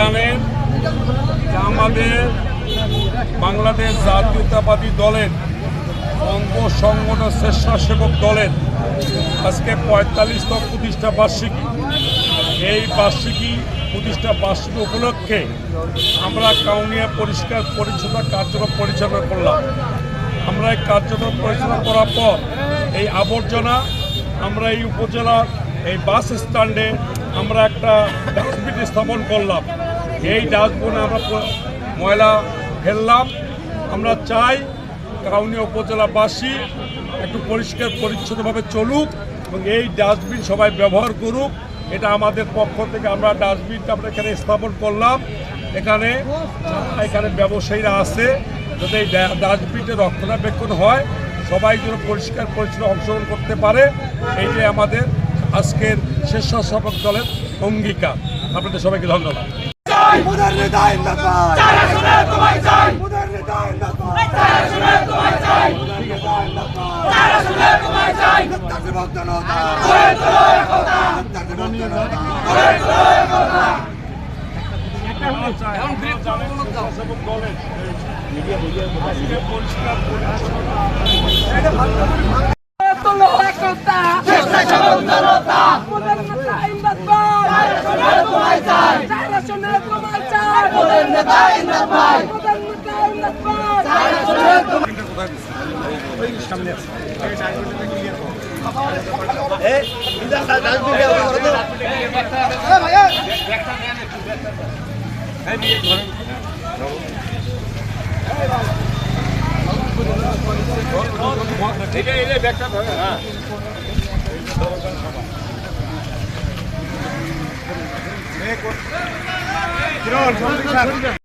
জানেন আমাদের বাংলাদেশ জাতীয়তাবাদী দলের অঙ্গ সংগঠন স্বেচ্ছাসেবক দলের আজকে পঁয়তাল্লিশতম প্রতিষ্ঠা বার্ষিকী। এই বার্ষিকী প্রতিষ্ঠা বার্ষিকী উপলক্ষে আমরা কাউনিয়া পরিষ্কার পরিচ্ছন্নতা কার্যক্রম পরিচালনা করলাম। আমরা এই কার্যক্রম পরিচালনা করার পর এই আবর্জনা আমরা এই উপজেলার এই বাস স্ট্যান্ডে আমরা একটা ডাস্টবিন স্থাপন করলাম। এই ডাস্টবিনে আমরা ময়লা ফেললাম। আমরা চাই কাউনিয়া উপজেলাবাসী একটু পরিষ্কার, পরিচ্ছন্নভাবে চলুক এবং এই ডাস্টবিন সবাই ব্যবহার করুক। এটা আমাদের পক্ষ থেকে আমরা ডাস্টবিনটা আমরা এখানে স্থাপন করলাম। এখানে এখানে ব্যবসায়ীরা আছে যাতে এই ডাস্টবিনটা রক্ষণাবেক্ষণ হয়। সবাই যেন পরিষ্কার, পরিচ্ছন্ন অংশগ্রহণ করতে পারে। এইটাই আমাদের আজকের স্বেচ্ছাসেবক দলের অঙ্গীকার। আপনাদের সবাইকে ধন্যবাদ। মুদের নেতা ইন্দাবাদ যারা শুনে তোমায় চাই। মুদের নেতা ইন্দাবাদ যারা শুনে তোমায় চাই। মুদের যারা শুনে তোমায় চাই। নেতাকে ভক্ত নতা করে তোলো একতা নেতাকে ভক্ত নতা করে তোলো একতা আজকে পরিষ্কার পরিচ্ছন্ন তোলো একতা স্বেচ্ছাসেবক জনতা মুদের নেতা ইন্দাবাদ শুনে তোমায় চাই যারা শুনে তোমায় চাই মুদের নেতা ইন্দাবাদ মুদের নেতা ইন্দাবাদ শুনে তোমায় এটা এটা ব্যাগটা ধরে হ্যাঁ Kira arkamda